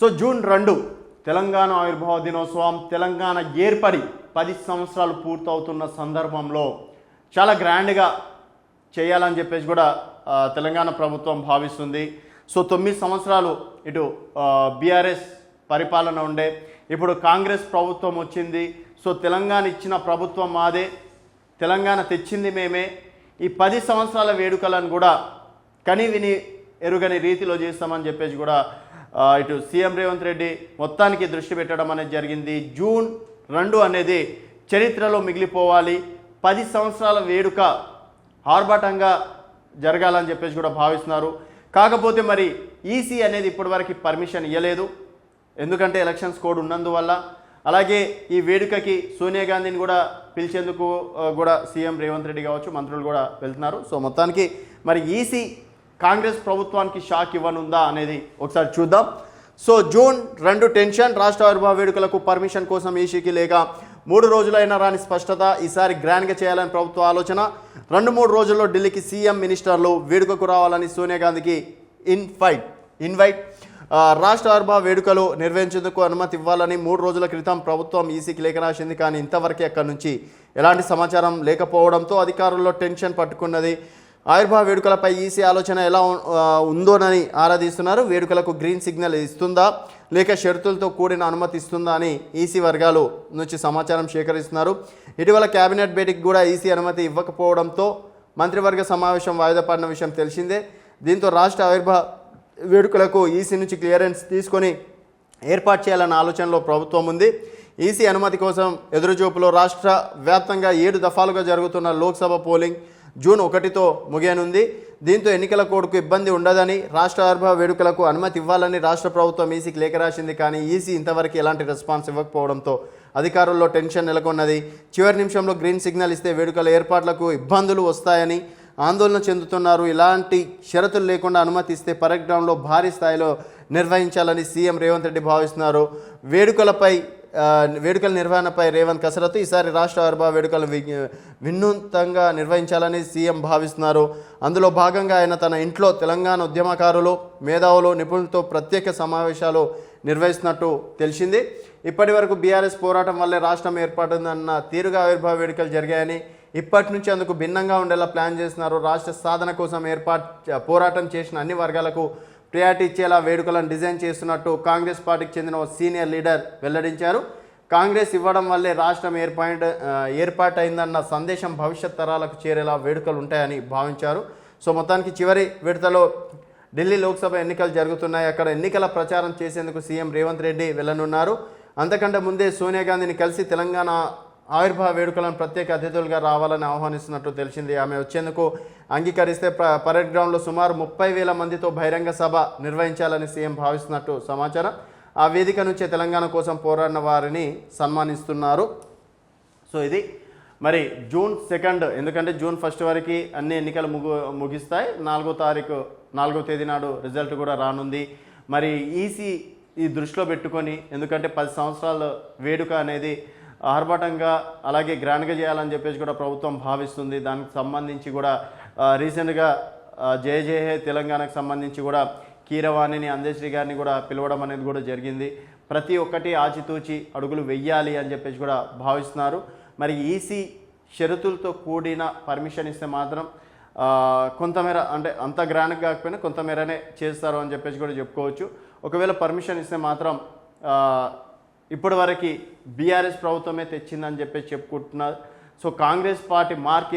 So June రెండు తెలంగాణ ఆవిర్భావ దినోత్సవం తెలంగాణ ఏర్పడి పది సంవత్సరాలు పూర్తవుతున్న సందర్భంలో చాలా గ్రాండ్గా చేయాలని చెప్పేసి కూడా తెలంగాణ ప్రభుత్వం భావిస్తుంది. సో తొమ్మిది సంవత్సరాలు ఇటు బీఆర్ఎస్ పరిపాలన ఉండే ఇప్పుడు కాంగ్రెస్ ప్రభుత్వం వచ్చింది. సో తెలంగాణ ఇచ్చిన ప్రభుత్వం మాదే తెలంగాణ తెచ్చింది మేమే. ఈ పది సంవత్సరాల వేడుకలను కూడా కని విని ఎరుగని రీతిలో చేస్తామని చెప్పేసి కూడా ఇటు సీఎం రేవంత్ రెడ్డి మొత్తానికి దృష్టి పెట్టడం అనేది జరిగింది. జూన్ రెండు అనేది చరిత్రలో మిగిలిపోవాలి. పది సంవత్సరాల వేడుక ఆర్భాటంగా జరగాలని చెప్పేసి కూడా భావిస్తున్నారు. కాకపోతే మరి ఈసీ అనేది ఇప్పటివరకు పర్మిషన్ ఇవ్వలేదు ఎందుకంటే ఎలక్షన్స్ కోడ్ ఉన్నందువల్ల. అలాగే ఈ వేడుకకి సోనియా గాంధీని కూడా పిలిచేందుకు కూడా సీఎం రేవంత్ రెడ్డి కావచ్చు మంత్రులు కూడా వెళ్తున్నారు. సో మొత్తానికి మరి ఈసీ కాంగ్రెస్ ప్రభుత్వానికి షాక్ ఇవ్వనుందా అనేది ఒకసారి చూద్దాం. సో జూన్ రెండు టెన్షన్ రాష్ట్ర ఆవిర్భావ వేడుకలకు పర్మిషన్ కోసం ఈసీకి లేక మూడు రోజులైనా రాని స్పష్టత ఈసారి గ్రాండ్గా చేయాలని ప్రభుత్వ ఆలోచన. రెండు మూడు రోజుల్లో ఢిల్లీకి సీఎం మినిస్టర్లు వేడుకకు రావాలని సోనియా గాంధీకి ఇన్ఫైట్ ఇన్వైట్. రాష్ట్ర ఆవిర్భావ వేడుకలు నిర్వహించేందుకు అనుమతి ఇవ్వాలని మూడు రోజుల క్రితం ప్రభుత్వం ఈసీకి లేఖ రాసింది. కానీ ఇంతవరకే అక్కడి నుంచి ఎలాంటి సమాచారం లేకపోవడంతో అధికారుల్లో టెన్షన్ పట్టుకున్నది ఆవిర్భావ వేడుకలపై ఈసీ ఆలోచన ఎలా ఉందోనని ఆరాధిస్తున్నారు. వేడుకలకు గ్రీన్ సిగ్నల్ ఇస్తుందా లేక షరతులతో కూడిన అనుమతి ఇస్తుందా అని ఈసీ వర్గాలు నుంచి సమాచారం సేకరిస్తున్నారు. ఇటీవల కేబినెట్ భేటీకి కూడా ఈసీ అనుమతి ఇవ్వకపోవడంతో మంత్రివర్గ సమావేశం వాయిదా పడిన విషయం తెలిసిందే. దీంతో రాష్ట్ర ఆవిర్భావ వేడుకలకు ఈసీ నుంచి క్లియరెన్స్ తీసుకొని ఏర్పాటు చేయాలన్న ఆలోచనలో ప్రభుత్వం ఉంది. ఈసీ అనుమతి కోసం ఎదురుచూపులో రాష్ట్ర వ్యాప్తంగా ఏడు దఫాలుగా జరుగుతున్న లోక్సభ పోలింగ్ జూన్ ఒకటితో ముగియనుంది. దీంతో ఎన్నికల కోడ్కు ఇబ్బంది ఉండదని రాష్ట్ర ఆర్భ వేడుకలకు అనుమతి ఇవ్వాలని రాష్ట్ర ప్రభుత్వం ఈసీకి లేఖ రాసింది. కానీ ఈసీ ఇంతవరకు ఎలాంటి రెస్పాన్స్ ఇవ్వకపోవడంతో అధికారుల్లో టెన్షన్ నెలకొన్నది. చివరి నిమిషంలో గ్రీన్ సిగ్నల్ ఇస్తే వేడుకల ఏర్పాట్లకు ఇబ్బందులు వస్తాయని ఆందోళన చెందుతున్నారు. ఇలాంటి షరతులు లేకుండా అనుమతి ఇస్తే పరేడ్ భారీ స్థాయిలో నిర్వహించాలని సీఎం రేవంత్ రెడ్డి భావిస్తున్నారు. వేడుకలపై వేడుకల నిర్వహణపై రేవంత్ కసరత్తు ఈసారి రాష్ట్ర ఆవిర్భావ వేడుకలు వి- వినూత్నంగా నిర్వహించాలని సీఎం భావిస్తున్నారు. అందులో భాగంగా ఆయన తన ఇంట్లో తెలంగాణ ఉద్యమకారులు మేధావులు నిపుణులతో ప్రత్యేక సమావేశాలు నిర్వహిస్తున్నట్టు తెలిసింది. ఇప్పటి వరకు బీఆర్ఎస్ పోరాటం వల్లే రాష్ట్రం ఏర్పడిందన్న తీరుగా ఆవిర్భావ వేడుకలు జరిగాయని ఇప్పటి నుంచి అందుకు భిన్నంగా ఉండేలా ప్లాన్ చేస్తున్నారు. రాష్ట్ర సాధన కోసం ఏర్పాటు పోరాటం చేసిన అన్ని వర్గాలకు ప్రియారిటీ ఇచ్చేలా వేడుకలను డిజైన్ చేస్తున్నట్టు కాంగ్రెస్ పార్టీకి చెందిన ఓ సీనియర్ లీడర్ వెల్లడించారు. కాంగ్రెస్ ఇవ్వడం వల్లే రాష్ట్రం ఏర్పాటు ఏర్పాటైందన్న సందేశం భవిష్యత్ తరాలకు చేరేలా వేడుకలు ఉంటాయని భావించారు. సో మొత్తానికి చివరి విడతలో ఢిల్లీ లోక్సభ ఎన్నికలు జరుగుతున్నాయి. అక్కడ ఎన్నికల ప్రచారం చేసేందుకు సీఎం రేవంత్ రెడ్డి వెళ్ళనున్నారు. అంతకంటే ముందే సోనియా గాంధీని కలిసి తెలంగాణ ఆవిర్భావ వేడుకలను ప్రత్యేక అతిథులుగా రావాలని ఆహ్వానిస్తున్నట్టు తెలిసింది. ఆమె వచ్చేందుకు అంగీకరిస్తే పరేడ్ గ్రౌండ్లో సుమారు ముప్పై వేల మందితో బహిరంగ సభ నిర్వహించాలని సీఎం భావిస్తున్నట్టు సమాచారం. ఆ వేదిక నుంచే తెలంగాణ కోసం పోరాడిన వారిని సన్మానిస్తున్నారు. సో ఇది మరి జూన్ సెకండ్ ఎందుకంటే జూన్ ఫస్ట్ వరకు అన్ని ఎన్నికలు ముగు ముగిస్తాయి. నాలుగో తారీఖు నాలుగో తేదీ నాడు రిజల్ట్ కూడా రానుంది. మరి ఈసీ ఈ దృష్టిలో పెట్టుకొని ఎందుకంటే పది సంవత్సరాల వేడుక అనేది ఆర్భాటంగా అలాగే గ్రాండ్గా చేయాలని చెప్పేసి కూడా ప్రభుత్వం భావిస్తుంది. దానికి సంబంధించి కూడా రీసెంట్గా ఆ, జయ జయ హే తెలంగాణకు సంబంధించి కూడా కీరవాణిని అందేశ్రీ గారిని కూడా పిలవడం అనేది కూడా జరిగింది. ప్రతి ఒక్కటి ఆచితూచి అడుగులు వెయ్యాలి అని చెప్పేసి కూడా భావిస్తున్నారు. మరి ఈసీ షరతులతో కూడిన పర్మిషన్ ఇస్తే మాత్రం కొంతమేర అంటే అంత గ్రాండ్గా కాకపోయినా కొంతమేరనే చేస్తారు అని చెప్పేసి కూడా చెప్పుకోవచ్చు. ఒకవేళ పర్మిషన్ ఇస్తే మాత్రం ఇప్పటి వరకు బీఆర్ఎస్ ప్రభుత్వమే తెచ్చిందని చెప్పేసి చెప్పుకుంటున్నారు. So Congress party mark